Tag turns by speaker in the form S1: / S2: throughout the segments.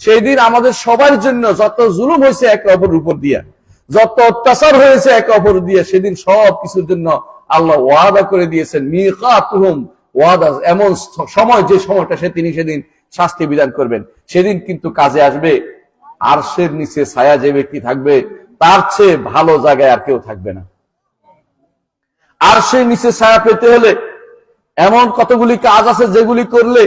S1: সেই দিন আমাদের সবার জন্য যত জুলুম হয়েছে একে অপরের উপর দিয়া, যত অত্যাচার হয়েছে একে অপর দিয়ে, সেদিন সব কিছুর জন্য আল্লাহ ওয়াদা করে দিয়েছেন, মিকাতুহুম, ওয়াদা, এমন সময়, যে সময়টা সে তিনি সেদিন শাস্তি বিধান করবেন। সেদিন কিন্তু কাজে আসবে আর আরশের নিচে ছায়া যে ব্যক্তি থাকবে, তার চেয়ে ভালো জায়গায় আর কেউ থাকবে না। আরশের নিচে ছায়া পেতে হলে, এমন কতগুলি কাজ আছে যেগুলি করলে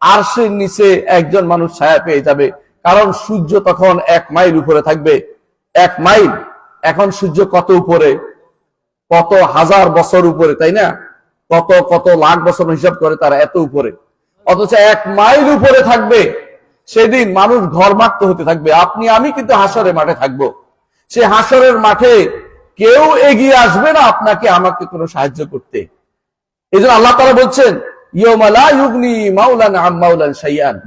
S1: আরশের নিচে একজন মানুষ ছায়া পেয়ে যাবে। কারণ সূর্য তখন এক মাইল উপরে থাকবে। এক মাইল? এখন সূর্য কত উপরে? কত হাজার বছর উপরে, তাই না? কত কত লাখ বছর হিসাব করে তারা এত উপরে। অথচ এক মাইল উপরে থাকবে। সেদিন মানুষ ঘরমাক্ত হতে থাকবে। আপনি, আমি কিন্তু হাসরের মাঠে থাকব। সে হাসরের মাঠে কেউ এগিয়ে আসবে না আপনাকে আমাকে কোনো সাহায্য করতে। এই জন্য আল্লাহ তারা বলছেন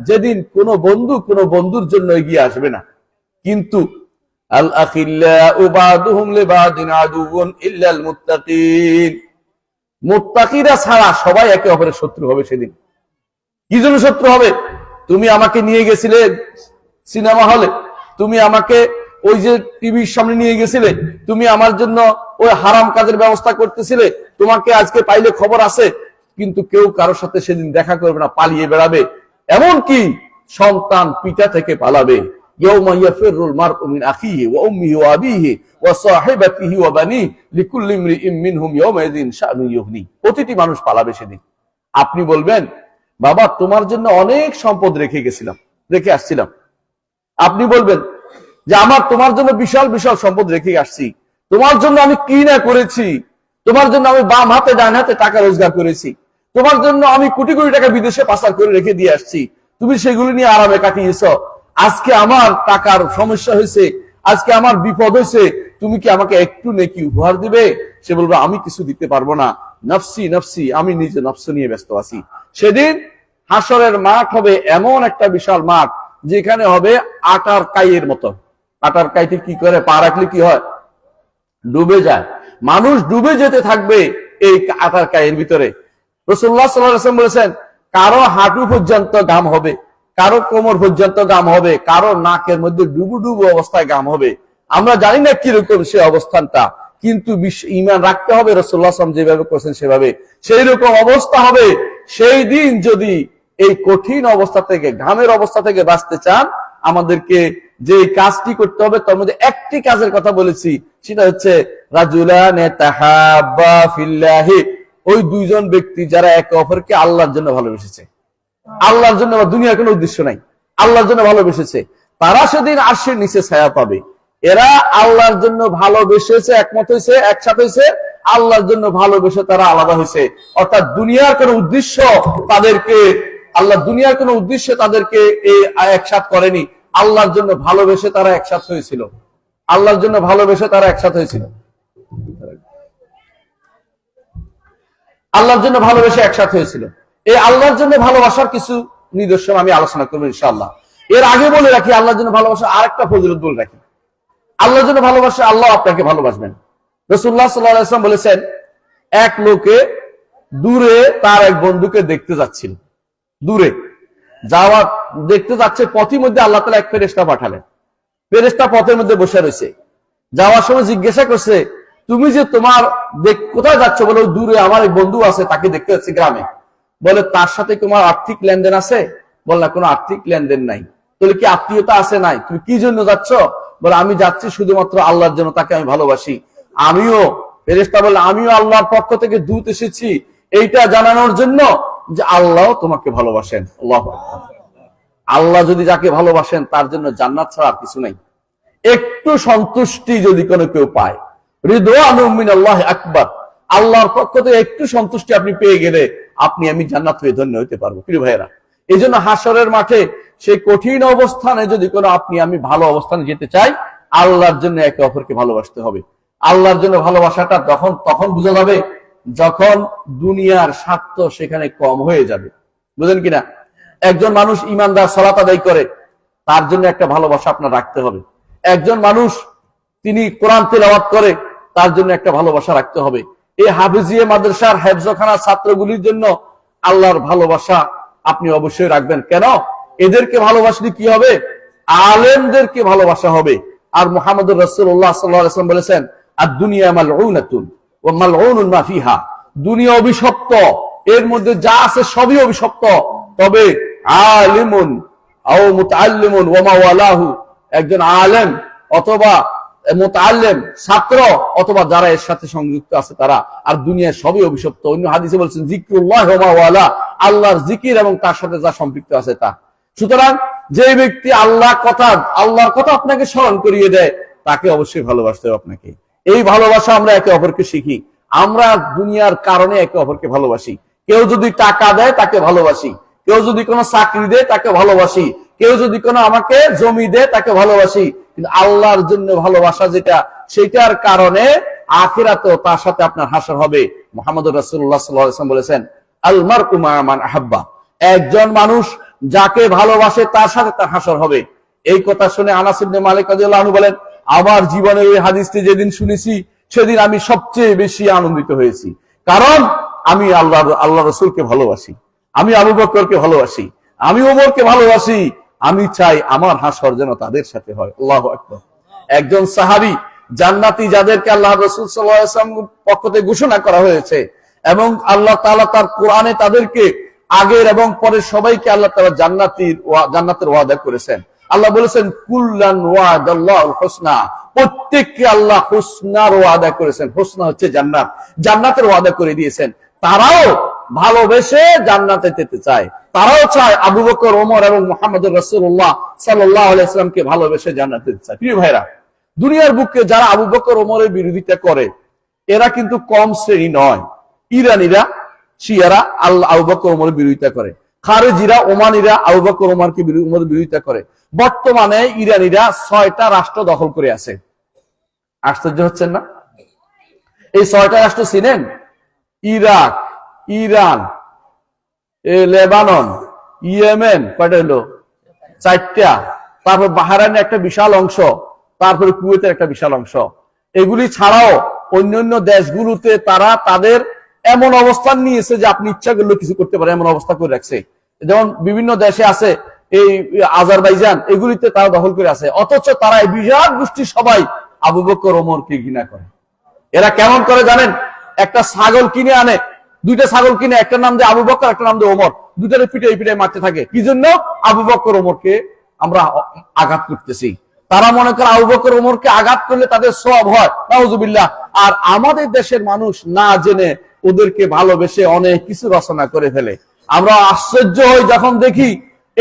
S1: যেদিন কোনো বন্ধু কোন বন্ধুর জন্য এগিয়ে আসবে না। কিন্তু ছাড়া সবাই একে অপরের শত্রু হবে সেদিন। কি জন্য শত্রু হবে? তুমি আমাকে নিয়ে গেছিলে সিনেমা হলে। তুমি আমাকে ওই যে টিভির সামনে নিয়ে গেছিলে। তুমি আমার জন্য ওই হারাম কাজের ব্যবস্থা করতেছিলে। তোমাকে আজকে পাইলে খবর আছে। কিন্তু কেউ কারোর সাথে সেদিন দেখা করবে না, পালিয়ে বেড়াবে। এমন কি সন্তান পিতা থেকে পালাবে। প্রতিটি মানুষ পালাবে সেদিন। আপনি বলবেন, বাবা, তোমার জন্য অনেক সম্পদ রেখে গেছিলাম, রেখে আসছিলাম। আপনি বলবেন, যে আমার, তোমার জন্য বিশাল বিশাল সম্পদ রেখে আসছি। তোমার জন্য আমি কি না করেছি। তোমার জন্য আমি বাম হাতে, ডান হাতে টাকা রোজগার করেছি। তোমার জন্য আমি কোটি কোটি টাকা বিদেশে পাচার করে রেখে দিয়ে আসছি। তুমি সেগুলি নিয়ে আরামে কাটিয়েছ। আজকে আমার টাকার সমস্যা হয়েছে, আজকে আমার বিপদ হয়েছে। তুমি কি আমাকে একটু নেকি উপহার দিবে? সে বলবে, আমি কিছু দিতে পারব না। নফসি নফসি, আমি নিজে নফস নিয়ে ব্যস্ত আছি। সেদিন হাসরের মাঠ হবে এমন একটা বিশাল মাঠ, যেখানে হবে আটার কাইয়ের মতো। আটার কাইতে কি করে? পা রাখলে কি হয়? ডুবে যায়। মানুষ ডুবে যেতে থাকবে এই আটার কাইয়ের ভিতরে। রসুল্লাহ সাল্লাম বলেছেন, কারও হাঁটু পর্যন্ত গাম হবে, কারও কোমর পর্যন্ত গাম হবে, কারও নাকের মধ্যে ডুবু ডুবু অবস্থায় গাম হবে। আমরা জানি না কীরকম সে অবস্থানটা, কিন্তু ইমান রাখতে হবে রসুল্লাহ আসলাম যেভাবে করছেন সেভাবে। সেই রকম অবস্থা হবে, সেই দিন যদি এই কঠিন অবস্থা থেকে, ঘামের অবস্থা থেকে বাঁচতে চান, আমাদেরকে যে কাজটি করতে হবে, তার মধ্যে একটি কাজের কথা বলেছি, সেটা হচ্ছে, রাজুলান ওই দুইজন ব্যক্তি যারা একে অপরকে আল্লাহর জন্য ভালোবেসেছে। আল্লাহর জন্য বা দুনিয়ার কোনো উদ্দেশ্য নাই। আল্লাহর জন্য ভালোবেসেছে। তারা সেদিন আর্শের নিচে ছায়া পাবে। এরা আল্লাহর জন্য ভালোবেসেছে, একমত হয়েছে, একসাথে হয়েছে। আল্লাহর জন্য ভালোবেসে তারা আলাদা হয়েছে। অর্থাৎ দুনিয়ার কোন উদ্দেশ্য তাদেরকে, আল্লাহ দুনিয়ার কোন উদ্দেশ্যে তাদেরকে এই একসাথ করেনি। আল্লাহর জন্য ভালোবেসে তারা একসাথ হয়েছিল। আল্লাহর জন্য ভালোবেসে তারা একসাথ হয়েছিল। আল্লাহর জন্য ভালোবেসে একসাথ হয়েছিল। এই আল্লাহর জন্য ভালোবাসার কিছু নিদর্শন আমি আলোচনা করব ইনশাআল্লাহ। এর আগে বলে রাখি, আল্লাহর জন্য ভালোবাসা আরেকটা ফজিলত বলে রাখি। আল্লাহর জন্য ভালোবাসা আল্লাহ আপনাকে ভালোবাসবেন। রসুল্লাহ সাল্লাম বলেছেন, এক লোকে দূরে তার এক বন্ধুকে দেখতে যাচ্ছিল। দূরে। যাওয়া দেখতে যাচ্ছে, পথের মধ্যে আল্লাহ তালা এক ফেরেস্তা পাঠালেন। ফেরেস্তা পথের মধ্যে বসে রয়েছে। যাওয়ার সময় জিজ্ঞাসা করছে তুমি যে তোমার কোথায় যাচ্ছ বলে, দূরে আমার এক বন্ধু আছে, তাকে দেখতে যাচ্ছে গ্রামে। বলে, তার সাথে তোমার আর্থিক লেনদেন আছে? বল, না, কোনো আর্থিক লেনদেন নাই। তাহলে কি আত্মীয়তা আছে? নাই। তুমি কি জন্য যাচ্ছ? বলে, আমি যাচ্ছি শুধুমাত্র আল্লাহর জন্য, তাকে আমি ভালোবাসি। আমিও ফেরেস্তা বলে, আমিও আল্লাহর পক্ষ থেকে দূত এসেছি। এইটা জানানোর জন্য যে আল্লাহ তোমাকে ভালোবাসেন। আল্লাহ আল্লাহ যদি যাকে ভালোবাসেন, তার জন্য জান্নাত ছাড়া আর কিছু নাই। একটু সন্তুষ্টি যদি কোনো কেউ পায়। আল্লাহর পক্ষ থেকে একটু সন্তুষ্টি আপনি পেয়ে গেলে আপনি আমি জান্নাত হয়ে ধন্য হইতে পারব। প্রিয় ভাইয়েরা এই জন্য হাসরের মাঠে সেই কঠিন অবস্থানে যদি কোনো আপনি আমি ভালো অবস্থানে যেতে চাই, আল্লাহর জন্য একে অপরকে ভালোবাসতে হবে। আল্লাহর জন্য ভালোবাসাটা তখন তখন বোঝা যাবে যখন দুনিয়ার স্বার্থ সেখানে কম হয়ে যাবে। বুঝলেন কিনা? একজন মানুষ ইমানদার সলাত আদায় করে, তার জন্য একটা ভালোবাসা আপনার রাখতে হবে। একজন মানুষ, তিনি কোরআন তেলাওয়াত করে তার জন্য একটা ভালোবাসা রাখতে হবে। এই হাফিজিয়ে মাদ্রাসার হেফজখানা ছাত্রগুলির জন্য আল্লাহর ভালোবাসা আপনি অবশ্যই রাখবেন। কেন? এদেরকে ভালোবাসলে কি হবে? আলেমদেরকে ভালোবাসা হবে। আর মোহাম্মদ রসুল্লাহ সাল্লাম বলেছেন আর দুনিয়া মাল ও মাল মা ফিহা। দুনিয়া অভিশপ্ত, এর মধ্যে যা আছে সবই অভিশপ্ত। তবে আলিমুন আও ওমা ওয়ালাহু একজন আলেম অথবা মোতাল্লেম, ছাত্র, অথবা যারা এর সাথে সংযুক্ত আছে তারা। আর দুনিয়া সবই অভিশপ্ত। অন্য হাদিসে বলছেন জিক্রুল্লাহ আল্লাহর জিকির এবং তার সাথে যা সম্পৃক্ত আছে তা। সুতরাং যে ব্যক্তি আল্লাহ কথা, আল্লাহর কথা আপনাকে স্মরণ করিয়ে দেয়, তাকে অবশ্যই ভালোবাসতে হবে আপনাকে। এই ভালোবাসা আমরা একে অপরকে শিখি। আমরা দুনিয়ার কারণে একে অপরকে ভালোবাসি। কেউ যদি টাকা দেয়, তাকে ভালোবাসি। কেউ যদি কোনো চাকরি দেয়, তাকে ভালোবাসি। কেউ যদি কোনো আমাকে জমি দেয়, তাকে ভালোবাসি। কিন্তু আল্লাহর জন্য ভালোবাসা যেটা, সেটার কারণে আখিরাতেও তার সাথে আপনার হাসর হবে। মোহাম্মদ রাসুল্লাহ সাল্লাম বলেছেন আলমার কুমার আহাব্বা। একজন মানুষ যাকে ভালোবাসে তার সাথে তার হাসর হবে। এই কথা শুনে আনাসিবনে মালিক রাদিয়াল্লাহু বলেন, আমার জীবনের এই হাদিসটি যেদিন শুনেছি, সেদিন আমি সবচেয়ে বেশি আনন্দিত হয়েছি। কারণ আমি আল্লাহ আল্লাহ রসুলকে ভালোবাসি। আমি আবু বকরকে ভালোবাসি। আমি ওমরকে ভালোবাসি। আমি চাই আমার হাসর যেন তাদের সাথে হয়। আল্লাহ আকবর। একজন সাহাবি জান্নাতি যাদেরকে আল্লাহ রসুল সাল্লাম পক্ষ থেকে ঘোষণা করা হয়েছে এবং আল্লাহ তাআলা তার কোরআনে তাদেরকে আগের এবং পরের সবাইকে আল্লাহ তাআলা জান্নাতির জান্নাতের ওয়াদা করেছেন। আল্লাহ বলেছেন, কুল্লান ওয়াদাল্লাহুল হোসনা। প্রত্যেককে আল্লাহ হোসনার ওয়াদা করেছেন। হোসনা হচ্ছে জান্নাত। জান্নাতের ওয়াদা করে দিয়েছেন। তারাও ভালোবেসে জান্নাতে যেতে চায়। তারাও চায় আবু বকর, ওমর এবং মোহাম্মদ রসুল্লাহ সাল্লাহ আলাইসলামকে ভালোবেসে জান্নাতে যেতে চায়। প্রিয় ভাইরা, দুনিয়ার বুকে যারা আবু বকর, ওমরের বিরোধিতা করে, এরা কিন্তু কম শ্রেণি নয়। ইরানিরা, শিয়ারা আল্লাহ আবু বকর, ওমরের বিরোধিতা করে। খারেজিরা, ওমানিরা আবু বকর, ওমরকে ওমরের বিরোধিতা করে। বর্তমানে ইরানিরা ছয়টা রাষ্ট্র দখল করে আছে। আশ্চর্য হচ্ছেন না? এই ছয়টা রাষ্ট্র চিনেন? ইরাক ইরান, এ লেবানন, ইয়েমেন, কয়টা হলো? চারটা। তারপর বাহারানের একটা বিশাল অংশ, তারপরে কুয়েতের একটা বিশাল অংশ। এগুলি ছাড়াও অন্যান্য দেশগুলোতে তারা তাদের এমন অবস্থান নিয়েছে যে আপনি ইচ্ছা করলে কিছু করতে পারেন, এমন অবস্থা করে রাখছে। যেমন বিভিন্ন দেশে আছে এই আজারবাইজান, এগুলিতে তারা দখল করে আছে। অথচ তারা এই বিরাট গোষ্ঠী সবাই আবু বকর ওমরকে ঘৃণা করে। এরা কেমন করে জানেন? একটা ছাগল কিনে আনে দুইটা ছাগল কিনে, একটা নাম দিয়ে আবু বকর, একটা নাম দিয়ে ওমর। দুইটারে পিঠে পিঠে মারতে থাকে। কি জন্য? আবু বকর, ওমরকে আমরা আঘাত করতেছি। তারা মনে করে আবু বকর, ওমরকে আঘাত করলে তাদের সব হয়। আর আমাদের দেশের মানুষ না জেনে ওদেরকে ভালোবেসে অনেক কিছু রচনা করে ফেলে। আমরা আশ্চর্য হই যখন দেখি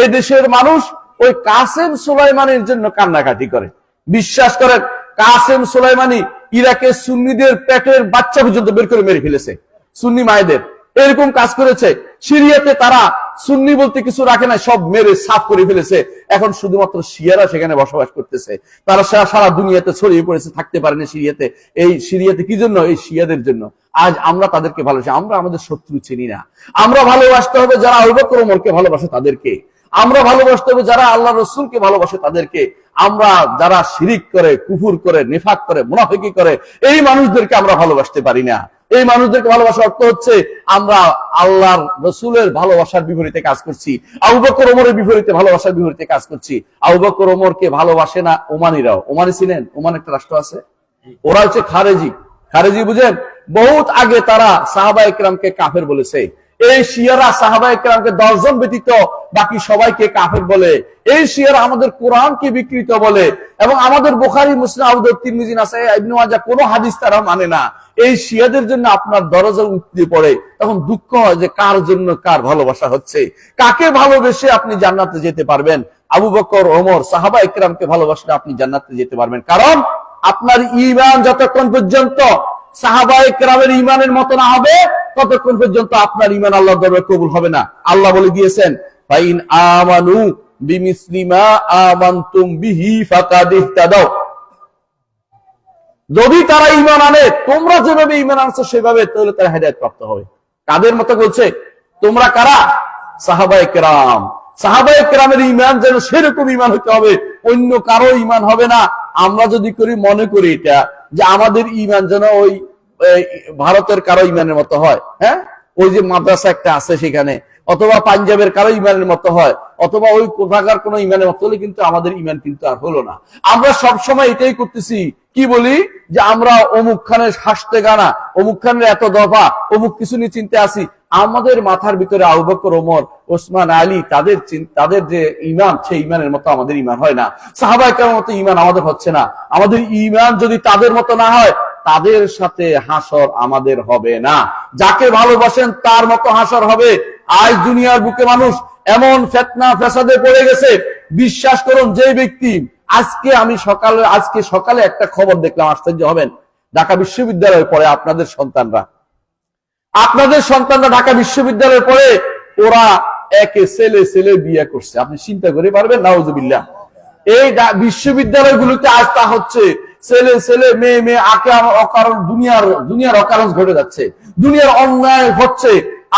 S1: এ দেশের মানুষ ওই কাসেম সুলাইমানের জন্য কান্নাকাটি করে। বিশ্বাস করেন, কাসেম সুলাইমানি ইরাকের সুন্নিদের পেটের বাচ্চা পর্যন্ত বের করে মেরে ফেলেছে। সুন্নি মায়েদের। এরকম কাজ করেছে। সিরিয়াতে তারা সুন্নি বলতে কিছু রাখে না সব মেরে সাফ করে ফেলেছে। এখন শুধুমাত্র শিয়ারা সেখানে বসবাস করতেছে। তারা সারা- দুনিয়াতে ছড়িয়ে পড়েছে, থাকতে পারেনি সিরিয়াতে। এই সিরিয়াতে কি জন্য? এই শিয়াদের জন্য। আজ আমরা তাদেরকে ভালোবাসি। আমরা আমাদের শত্রু চিনি না। আমরা ভালোবাসতে হবে যারা আবুবকর ওমরকে ভালোবাসে তাদেরকে। আমরা ভালোবাসতে হবে যারা আল্লাহ রসুলকে ভালোবাসে তাদেরকে। আমরা যারা শিরিক করে, কুফুর করে, নিফাক করে, মুনাফিকি করে, এই মানুষদেরকে আমরা ভালোবাসতে পারি না। এই মানুষদেরকে ভালোবাসার অর্থ হচ্ছে আমরা আল্লাহর রসুলের ভালোবাসার বিপরীতে কাজ করছি। আউবকর বকর ওমরের বিপরীতে ভালোবাসার বিপরীতে কাজ করছি। আউবকর বকর ওমরকে ভালোবাসে না ওমানিরাও। ওমানি ছিলেন? ওমান একটা রাষ্ট্র আছে? ওরা হচ্ছে খারেজি। খারেজি বুঝেন? বহুত আগে তারা সাহাবা ইকরামকে কাফের বলেছে। এই শিয়ারা সাহাবা একরামকে দশজন ব্যতীত বাকি সবাইকে কাফের বলে। এই শিয়ারা আমাদের কোরআনকে বিকৃত বলে এবং আমাদের বোখারি, মুসলিম আছে ইবনে মাজাহ কোনো হাদিস তারা মানে না। এই শিয়াদের জন্য আপনার দরজা উঠতে পড়ে। তখন দুঃখ হয় যে কার জন্য কার ভালোবাসা হচ্ছে। কাকে ভালোবেসে আপনি জান্নাতে যেতে পারবেন? আবু বকর, ওমর সাহাবা ইকরামকে ভালোবাসলে আপনি জান্নাতে যেতে পারবেন। কারণ আপনার ইমান যতক্ষণ পর্যন্ত সাহাবা ইকরামের ইমানের মতো না হবে, ততক্ষণ পর্যন্ত আপনার ইমান আল্লাহ দরবারে কবুল হবে না। আল্লাহ বলে দিয়েছেন আমানু যদি তারা ইমান আনে, তোমরা যেভাবে ইমান আনছো সেভাবে, তাহলে তারা হেদায়ত প্রাপ্ত হবে। কাদের মতো বলছে? তোমরা কারা? সাহাবায়ে কেরাম। সাহাবায়ে কেরামের ইমান যেন সেরকম ইমান হতে হবে, অন্য কারও ইমান হবে না। আমরা যদি করি, মনে করি এটা, যে আমাদের ইমান যেন ওই ভারতের কারও ইমানের মতো হয় হ্যাঁ? ওই যে মাদ্রাসা একটা আছে সেখানে। অথবা পাঞ্জাবের কারও ইমানের মতো হয়, অথবা ওই কোথাকার কোন ইমানের মতো হলে কিন্তু আমাদের ইমান কিন্তু আর হলো না। আমরা সব সময় এটাই করতেছি। কি বলি? যে আমরা অমুক খানের হাসতে গানা, অমুক খানের এত দফা, অমুক কিছু নিয়ে চিনতে আসি। আমাদের মাথার ভিতরে আবু বকর, ওমর, ওসমান, আলী, তাদের তাদের যে ইমান, সেই ইমানের মতো আমাদের ইমান হয় না। সাহাবাই কেমন মতো ইমান আমাদের হচ্ছে না। আমাদের ইমান যদি তাদের মতো না হয় তাদের সাথে হাসর আমাদের হবে না। যাকে ভালোবাসেন তার মতো হাসর হবে। আজ দুনিয়ার বুকে মানুষ এমন ফেতনা ফেসাদে পড়ে গেছে। বিশ্বাস করুন, যে ব্যক্তি আজকে আমি সকালে, আজকে সকালে একটা খবর দেখলাম, আশ্চর্য হবেন। ঢাকা বিশ্ববিদ্যালয়ে পড়ে আপনাদের সন্তানরা। আপনাদের সন্তানরা ঢাকা বিশ্ববিদ্যালয়ে পড়ে, ওরা একে ছেলে ছেলে বিয়ে করছে। আপনি চিন্তা করে পারবেন? নাউজুবিল্লাহ। এই বিশ্ববিদ্যালয়গুলোতে আজ তা হচ্ছে ছেলে ছেলে, মেয়ে মেয়ে, আকে অকারণ দুনিয়ার দুনিয়ার অকারণ ঘটে যাচ্ছে। দুনিয়ার অন্যায় হচ্ছে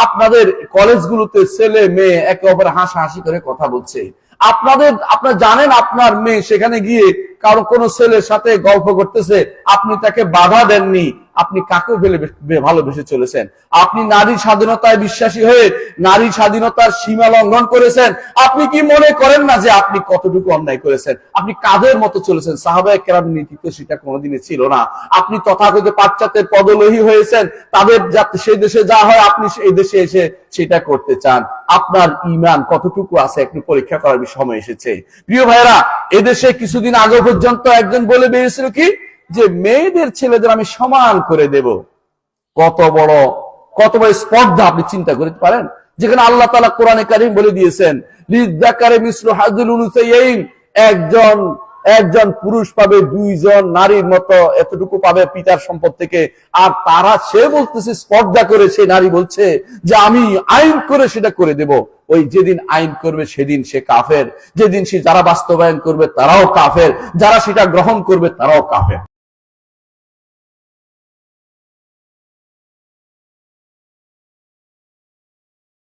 S1: আপনাদের কলেজগুলোতে ছেলে, মেয়ে একে অপরে হাসাহাসি করে কথা বলছে। আপনাদের, আপনার জানেন আপনার মেয়ে সেখানে গিয়ে কারও কোনো ছেলের সাথে গল্প করতেছে। আপনি তাকে বাধা দেননি। আপনি ফেলে ভালোবেসে চলেছেন? আপনি নারী স্বাধীনতায় বিশ্বাসী হয়ে নারী স্বাধীনতার সীমা লঙ্ঘন করেছেন। আপনি কি মনে করেন না যে আপনি কতটুকু অন্যায় করেছেন? আপনি কাদের মতো চলেছেন? সাহাবায় কেরাম নীতি তো সেটা কোনোদিনই ছিল না। আপনি তথাকথিত পাশ্চাত্যের পদলোহী হয়েছেন। তাদের যাতে সেই দেশে যা হয়, আপনি সেই দেশে এসে সেটা করতে চান। আপনার ইমান কতটুকু আছে একটু পরীক্ষা করার সময় এসেছে। প্রিয় ভাইরা এদেশে কিছুদিন আগে পর্যন্ত একজন বলে বেরিয়েছিল কি? যে মেয়েদের ছেলেদের আমি সমান করে দেব। কত বড় কত বড় স্পর্ধা আপনি চিন্তা করতে পারেন? যেখানে আল্লাহ তালা কোরআনে কারিম বলে দিয়েছেন একজন একজন পুরুষ পাবে, দুইজন নারীর মতো এতটুকু পাবে পিতার সম্পদ থেকে। আর তারা সে বলতেছে, স্পর্ধা করে সে নারী বলছে যে, আমি আইন করে সেটা করে দেব। ওই যেদিন আইন করবে, সেদিন সে কাফের। যেদিন সে যারা বাস্তবায়ন করবে, তারাও কাফের। যারা সেটা গ্রহণ করবে, তারাও কাফের।